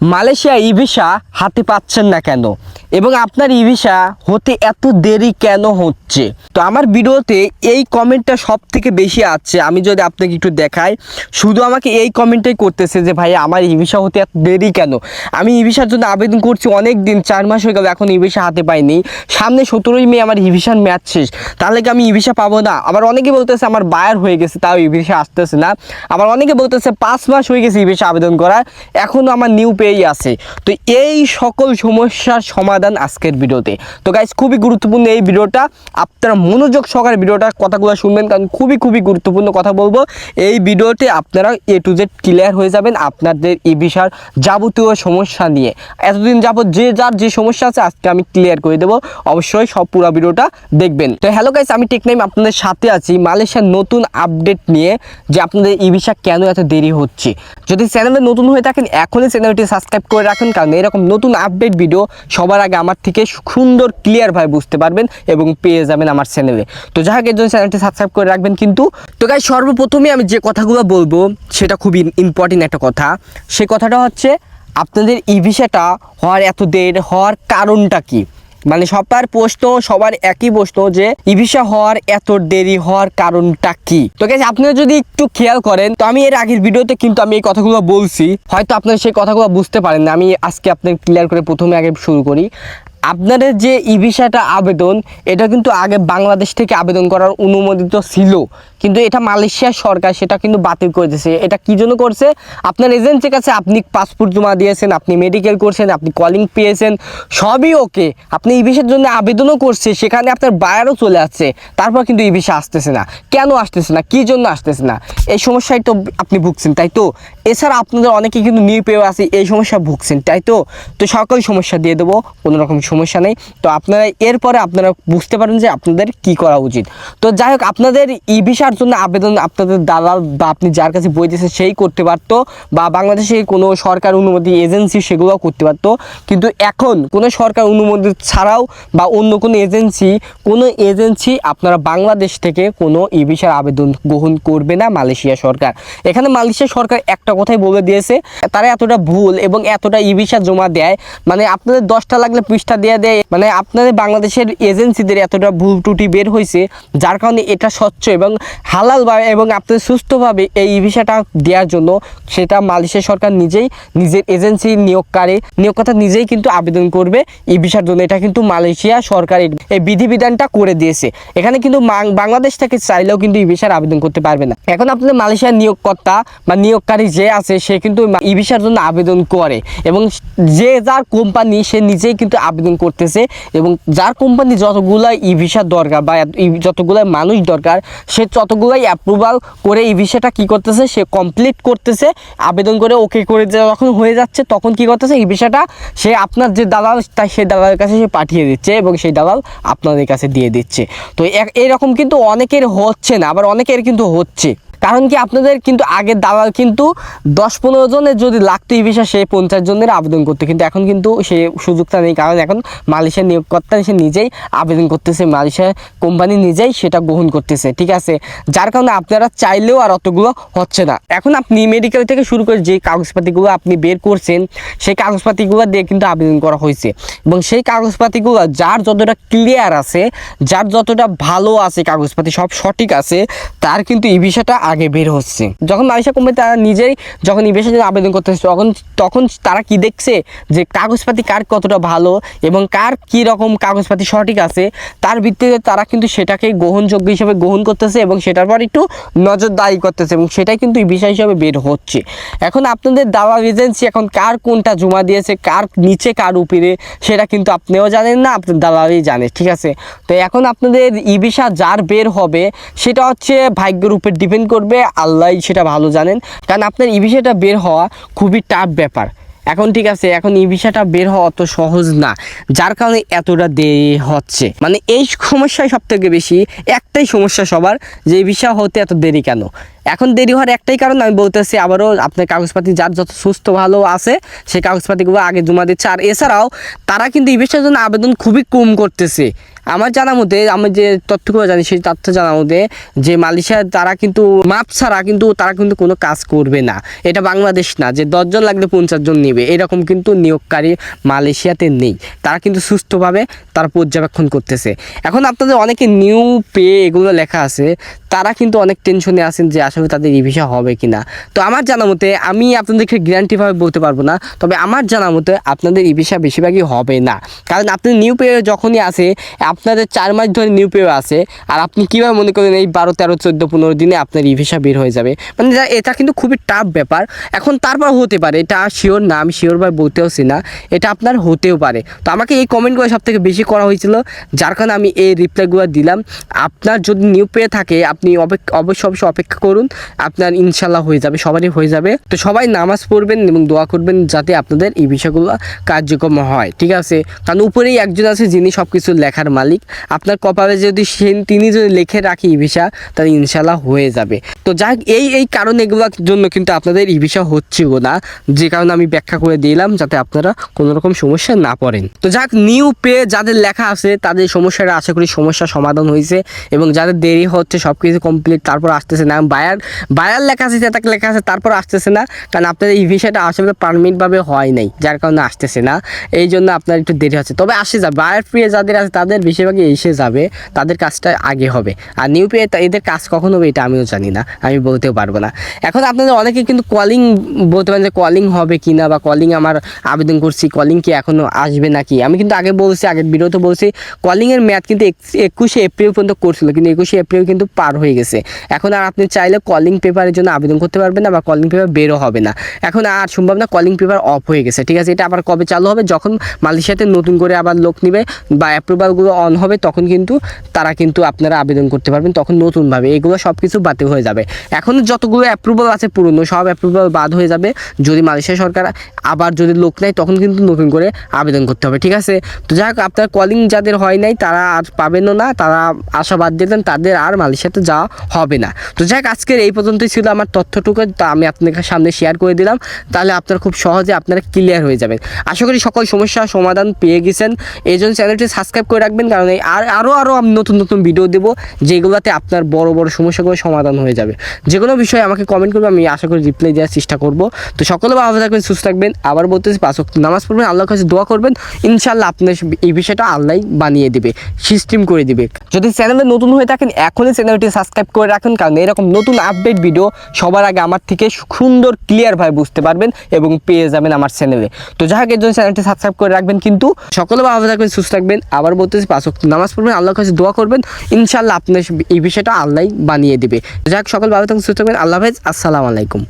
Malaysia ই visa হাতে পাচ্ছেন না কেন? এবং আপনার ই ভিসা হতে এত দেরি কেন হচ্ছে? তো আমার ভিডিওতে এই কমেন্টটা সব থেকে বেশি আসছে আমি যদি আপনাকে একটু দেখাই, শুধু আমাকে এই কমেন্টটাই করতেছে যে ভাই আমার ই ভিসা হতে এত দেরি কেন? আমি ই জন্য আবেদন করছি অনেক দিন, চার মাস হয়ে গেল, এখন ই ভিসা হাতে পাইনি। সামনে সতেরোই মে আমার ই ভিসার ম্যাচ শেষ। তাহলে কি আমি ই ভিসা পাবো না? আবার অনেকে বলতেছে, আমার বায়ার হয়ে গেছে, তাও ই ভিসা আসতেছে না। আবার অনেকে বলতেছে, পাঁচ মাস হয়ে গেছে ই ভিসা আবেদন করা এখনও আমার নিউ পেই আছে। তো এই সকল সমস্যার সমাধান আজকের ভিডিওতে। তো গাইজ খুবই গুরুত্বপূর্ণ এই ভিডিওটা। আপনারা মনোযোগ সহকারে ভিডিওটা কথাগুলো শুনবেন, কারণ খুবই খুবই গুরুত্বপূর্ণ কথা বলব। এই ভিডিওতে আপনারা এ টু জেড ক্লিয়ার হয়ে যাবেন আপনাদের ই ভিসার যাবতীয় সমস্যা নিয়ে। এতদিন যাবত যে যার যে সমস্যা আছে, আজকে আমি ক্লিয়ার করে দেবো। অবশ্যই সব পুরো ভিডিওটা দেখবেন। তো হ্যালো গাইস আমি টেকনাইম আপনাদের সাথে আছি, মালয়েশিয়ার নতুন আপডেট নিয়ে, যে আপনাদের ই ভিসা কেন এত দেরি হচ্ছে? যদি চ্যানেলে নতুন হয়ে থাকেন, এখনই চ্যানেলটি সাবস্ক্রাইব করে রাখুন, কারণ এরকম নতুন আপডেট ভিডিও সবার আগে আমার থেকে সুন্দর ক্লিয়ারভাবে বুঝতে পারবেন এবং পেয়ে যাবেন আমার চ্যানেলে তো যাই হোক জন্য চ্যানেলটি সাবস্ক্রাইব করে রাখবেন কিন্তু। তো গাই সর্বপ্রথমে আমি যে কথাগুলো বলব, সেটা খুবই ইম্পর্টেন্ট একটা কথা। সে কথাটা হচ্ছে, আপনাদের ই ভিসাটা হওয়ার এত দেরি, হওয়ার কারণটা কি? মানে সবার প্রশ্ন, সবার একই প্রশ্ন যে ই ভিসা হওয়ার এত দেরি হওয়ার কারণটা কি? তো গেছে আপনারা যদি একটু খেয়াল করেন, তো আমি এর আগের ভিডিওতে কিন্তু আমি এই কথাগুলো বলছি। হয়তো আপনারা সেই কথাগুলো বুঝতে পারেন না, আমি আজকে আপনার ক্লিয়ার করে প্রথমে আগে শুরু করি। আপনাদের যে ই ভিসাটা আবেদন, এটা কিন্তু আগে বাংলাদেশ থেকে আবেদন করার অনুমোদিত ছিল। কিন্তু এটা মালয়েশিয়ার সরকার সেটা কিন্তু বাতিল করে দিয়েছে। এটা কি জন্য করছে? আপনার এজেন্সির কাছে আপনি পাসপোর্ট জমা দিয়েছেন, আপনি মেডিকেল করছেন, আপনি কলিং পেয়েছেন, সবই ওকে আপনি ই ভিসার জন্য আবেদনও করছে, সেখানে আপনার বায়ারও চলে আসছে। তারপর কিন্তু ই ভিসা আসতেছে না। কেন আসতেছে না? কী জন্য আসতেছে না? এই সমস্যায় তো আপনি ভুগছেন, তাই তো? এছাড়া আপনাদের অনেকে কিন্তু নিউ পেয়ে আছে, এই সমস্যা ভুগছেন, তাই তো? তো সকল সমস্যা দিয়ে দেবো, কোনো রকম সমস্যা নেই। তো আপনারা, এরপরে আপনারা বুঝতে পারেন যে আপনাদের কি করা উচিত। তো যাই হোক, আপনাদের ই ভিসার জন্য আবেদন আপনাদের দালাল বা আপনি যার কাছে বই দিয়েছেন সেই করতে পারতো বা বাংলাদেশে কোনো সরকার অনুমতি এজেন্সি সেগুলোও করতে পারতো। কিন্তু এখন কোনো সরকার অনুমতি ছাড়াও বা অন্য কোনো এজেন্সি কোনো এজেন্সি আপনারা বাংলাদেশ থেকে কোনো ই আবেদন গ্রহণ করবে না মালয়েশিয়া সরকার। এখানে মালয়েশিয়া সরকার একটা কথাই বলে দিয়েছে, তারা এতটা ভুল এবং এতটা ই জমা দেয় মানে আপনাদের দশটা লাগলে পৃষ্ঠা দিয়ে দেয় মানে আপনাদের বাংলাদেশের এজেন্সিদের এতটা ভুল ত্রুটি বের হয়েছে, যার কারণে এটা স্বচ্ছ এবং হালালভাবে এবং আপনাদের সুস্থভাবে এই ভিসাটা দেওয়ার জন্য সেটা মালয়েশিয়া সরকার নিজেই নিজের এজেন্সি নিয়োগকারী নিয়োগকর্তা নিজেই কিন্তু আবেদন করবে ই ভিসার জন্য। এটা কিন্তু মালয়েশিয়া সরকার এই- এই বিধিবিধানটা করে দিয়েছে। এখানে কিন্তু বাংলাদেশ থেকে চাইলেও কিন্তু ই ভিসার আবেদন করতে পারবে না। এখন আপনাদের মালয়েশিয়ার নিয়োগকর্তা বা নিয়োগকারী যে আছে, সে কিন্তু ই ভিসার জন্য আবেদন করে এবং যে যার কোম্পানি, সে নিজেই কিন্তু আবেদন করতেছে এবং যার কোম্পানি যতগুলাই ই ভিসার দরকার বা যতগুলাই মানুষ দরকার, সে ততগুলাই অ্যাপ্রুভাল করে এই ভিসাটা কী করতেছে, সে কমপ্লিট করতেছে, আবেদন করে ওকে করে যখন হয়ে যাচ্ছে, তখন কি করতেছে, এই ভিসাটা সে আপনার যে দালাল, তাই সেই দালালের কাছে সে পাঠিয়ে দিচ্ছে এবং সেই দালাল আপনাদের কাছে দিয়ে দিচ্ছে। তো এরকম কিন্তু অনেকের হচ্ছে না, আবার অনেকের কিন্তু হচ্ছে। কারণ কি আপনাদের কিন্তু আগের দালাল কিন্তু দশ পনেরো জনের যদি লাগতো এই বিষয়ে সে পঞ্চাশ জনের আবেদন করতে। কিন্তু এখন কিন্তু সে সুযোগটা নেই, কারণ এখন মালয়েশিয়ার নিয়োগকর্তা সে নিজেই আবেদন করতেছে, মালয়েশিয়ার কোম্পানি নিজেই সেটা গ্রহণ করতেছে, ঠিক আছে? যার কারণে আপনারা চাইলেও আর অতগুলো হচ্ছে না। এখন আপনি মেডিকেল থেকে শুরু করে যে কাগজপাতিগুলো আপনি বের করছেন, সেই কাগজপাতিগুলো দিয়ে কিন্তু আবেদন করা হয়েছে। এবং সেই কাগজপাতিগুলো যার যতটা ক্লিয়ার আছে, যার যতটা ভালো আছে কাগজপাতি, সব সঠিক আছে, তার কিন্তু এই বিষয়টা আগে বের হচ্ছে। যখন মালয়েশিয়া কোম্পানি তারা নিজেই যখন এই বিষয়ে আবেদন করতেছে তখন তখন তারা কি দেখছে? যে কাগজপাতি কার কতটা ভালো এবং কার কী রকম কাগজপাতি সঠিক আছে, তার ভিত্তিতে তারা কিন্তু সেটাকে গ্রহণযোগ্য হিসেবে গ্রহণ করতেছে এবং সেটার পর একটু নজরদারি করতেছে এবং সেটাই কিন্তু বিষয় হিসাবে বের হচ্ছে। এখন আপনাদের দালাল এজেন্সি এখন কার কোনটা জমা দিয়েছে, কার নিচে, কার উপরে, সেটা কিন্তু আপনিও জানেন না, আপনার দালালই জানে, ঠিক আছে? তো এখন আপনাদের ই যার বের হবে, সেটা হচ্ছে ভাগ্যের উপর ডিপেন্ড করবে আল্লাহ সেটা ভালো জানেন। কারণ আপনার ই ভিসাটা বের হওয়া খুবই টাফ ব্যাপার। এখন ঠিক আছে, এখন ই ভিসাটা বের হওয়া অত সহজ না। যার কারণে এতটা দেরি হচ্ছে। মানে এই সমস্যায় সব থেকে বেশি, একটাই সমস্যা সবার, যে ভিসা হতে এত দেরি কেন? এখন দেরি হওয়ার একটাই কারণ আমি বলতেছি আবারও, আপনার কাগজপাতি যার যত সুস্থ ভালো আছে, সেই কাগজপাতিগুলো আগে জমা দিচ্ছে। আর এছাড়াও, তারা কিন্তু ই ভিসার জন্য আবেদন খুবই কম করতেছে। আমার জানা মতে আমি যে তথ্যগুলো জানি, সেই তথ্য জানা মতে যে মালয়েশিয়া তারা কিন্তু, মাপ ছাড়া কিন্তু তারা কিন্তু কোনো কাজ করবে না। এটা বাংলাদেশ না, যে দশজন লাগলে পঞ্চাশ জন নেবে। এরকম কিন্তু নিয়োগকারী মালয়েশিয়াতে নেই। তারা কিন্তু সুস্থভাবে তারা পর্যবেক্ষণ করতেছে। এখন আপনাদের অনেকে নিউ পে এগুলো লেখা আছে, তারা কিন্তু অনেক টেনশনে আছেন যে আসলে তাদের ই ভিসা হবে কি না তো আমার জানা মতে, আমি আপনাদেরকে গ্যারান্টিভাবে বলতে পারব না, তবে আমার জানা মতে আপনাদের ই ভিসা বেশিরভাগই হবে না। কারণ আপনি নিউ পে যখনই আসে আপনাদের চার মাস ধরে নিউ পে আছে, আর আপনি কীভাবে মনে করেন এই বারো, তেরো, চোদ্দ, পনেরো দিনে আপনার ই ভিসা বের হয়ে যাবে? মানে এটা কিন্তু খুবই টাফ ব্যাপার। এখন তারপর হতে পারে, এটা শিওর না, আমি শিওর শিওরভাবে বলতেওছি না, এটা আপনার হতেও পারে। তো আমাকে এই কমেন্টগুলো সব থেকে বেশি করা হয়েছিল, যার কারণে আমি এই রিপ্লাইগুলো দিলাম। আপনার যদি নিউ পেয়ে থাকে, আপনি অবশ্যই অবশ্যই অপেক্ষা করুন, আপনার ইনশাল্লাহ হয়ে যাবে, সবারই হয়ে যাবে। তো সবাই নামাজ পড়বেন এবং দোয়া করবেন যাতে আপনাদের এই বিষয়গুলো কার্যক্রম হয়, ঠিক আছে? কারণ উপরেই একজন আছে, যিনি সব কিছু লেখার মালিক। আপনার কপালে যদি সে তিনি যদি লিখে রাখে ই ভিসা তাহলে ইনশাল্লাহ হয়ে যাবে। তো যাক, এই এই কারণ এগুলোর জন্য কিন্তু আপনাদের ই ভিসা হচ্ছেও না, যে কারণে আমি ব্যাখ্যা করে দিলাম যাতে আপনারা কোনো রকম সমস্যা না পড়েন। তো যাক নিউ পে যাদের লেখা আছে, তাদের সমস্যাটা আশা করি সমস্যার সমাধান হয়েছে এবং যাদের দেরি হচ্ছে সব কিছু কমপ্লিট তারপর আসতেছে না। বায়ার বায়ার লেখা আছে তাকে লেখা আছে, তারপর আসতেছে না, কারণ আপনাদের ই ভিসাটা আসলে পারমিটভাবে হয় নাই, যার কারণে আসতেছে না। এই জন্য আপনার একটু দেরি হচ্ছে। তবে আসে যাবে বায়ার পে যাদের আছে, তাদের বেশিরভাগই এসে যাবে, তাদের কাজটা আগে হবে। আর নিউ পে এদের কাজ কখন হবে এটা আমিও জানি না, আমি বলতেও পারব না। এখন আপনাদের অনেকে কিন্তু কলিং বলতে পারেন যে কলিং হবে কি না বা কলিং আমার আবেদন করছি কলিং কি এখনও আসবে নাকি? আমি কিন্তু আগে বলছি, আগের ভিডিওতে বলছি কলিংয়ের ম্যাথ কিন্তু এক- একুশে এপ্রিল পর্যন্ত করছিল, কিন্তু একুশে এপ্রিল কিন্তু পার হয়ে গেছে। এখন আর আপনি চাইলে কলিং পেপারের জন্য আবেদন করতে পারবেন না বা কলিং পেপার বেরো হবে না। এখন আর সম্ভব না কলিং পেপার অফ হয়ে গেছে, ঠিক আছে? এটা আবার কবে চালু হবে? যখন মালয়েশিয়াতে নতুন করে আবার লোক নিবে বা অ্যাপ্রুভালগুলো অন হবে, তখন কিন্তু তারা কিন্তু আপনারা আবেদন করতে পারবেন, তখন নতুনভাবে। এগুলো সব কিছু বাতিল হয়ে যাবে। এখন যতগুলো অ্যাপ্রুভাল আছে পুরনো, সব অ্যাপ্রুভাল বাদ হয়ে যাবে। যদি মালয়েশিয়া সরকার আবার যদি লোক নেয়, তখন কিন্তু নতুন করে আবেদন করতে হবে, ঠিক আছে? তো যাই হোক, আপনার কলিং যাদের হয় নাই, তারা আর পাবেনও না, তারা আশাবাদ দিলেন তাদের আর মালয়েশিয়াতে যাওয়া হবে না। তো যাই হোক, আজকের এই পর্যন্তই ছিল আমার তথ্যটুকু, তা আমি আপনাদের সামনে শেয়ার করে দিলাম। তাহলে আপনারা খুব সহজে আপনারা ক্লিয়ার হয়ে যাবেন। আশা করি সকল সমস্যার সমাধান পেয়ে গেছেন। এই জন্য চ্যানেলটি সাবস্ক্রাইব করে রাখবেন কারণ আর আরও আরও আমি নতুন নতুন ভিডিও দেবো, যেগুলোতে আপনার বড় বড় সমস্যাগুলো সমাধান হয়ে যাবে। যে কোনো বিষয়ে আমাকে কমেন্ট করবে, আমি আশা করি রিপ্লাই দেওয়ার চেষ্টা করব। তো সকলে ভালো থাকবেন, সুস্থ থাকবেন, আবার বলতেছি, পাঁচ নামাজ পড়বেন, আল্লাহর কাছে দোয়া করবেন ইনশাল্লাহ আপনার এই বিষয়টা আল্লাহ বানিয়ে দেবে সিস্টেম করে দিবে। যদি চ্যানেলে নতুন হয়ে থাকেন, এখনই চ্যানেলটি সাবস্ক্রাইব করে রাখুন, কারণ এরকম নতুন আপডেট ভিডিও সবার আগে আমার থেকে সুন্দর ক্লিয়ারভাবে বুঝতে পারবেন এবং পেয়ে যাবেন আমার চ্যানেলে। তো যাই হোক জন্য চ্যানেলটি সাবস্ক্রাইব করে রাখবেন কিন্তু সকলে ভালো থাকবেন, সুস্থ থাকবেন। আবার বলতেছি ওয়াক্ত নামাজ পড়বেন, আল্লাহর কাছে দোয়া করবেন। ইনশাল্লাহ আপনার এই বিষয়টা আল্লাহ বানিয়ে দেবে। যাই হোক, সকল ভালো থাকুন সুস্থ থাকবেন। আল্লাহ হাফেজ, আসসালামু আলাইকুম।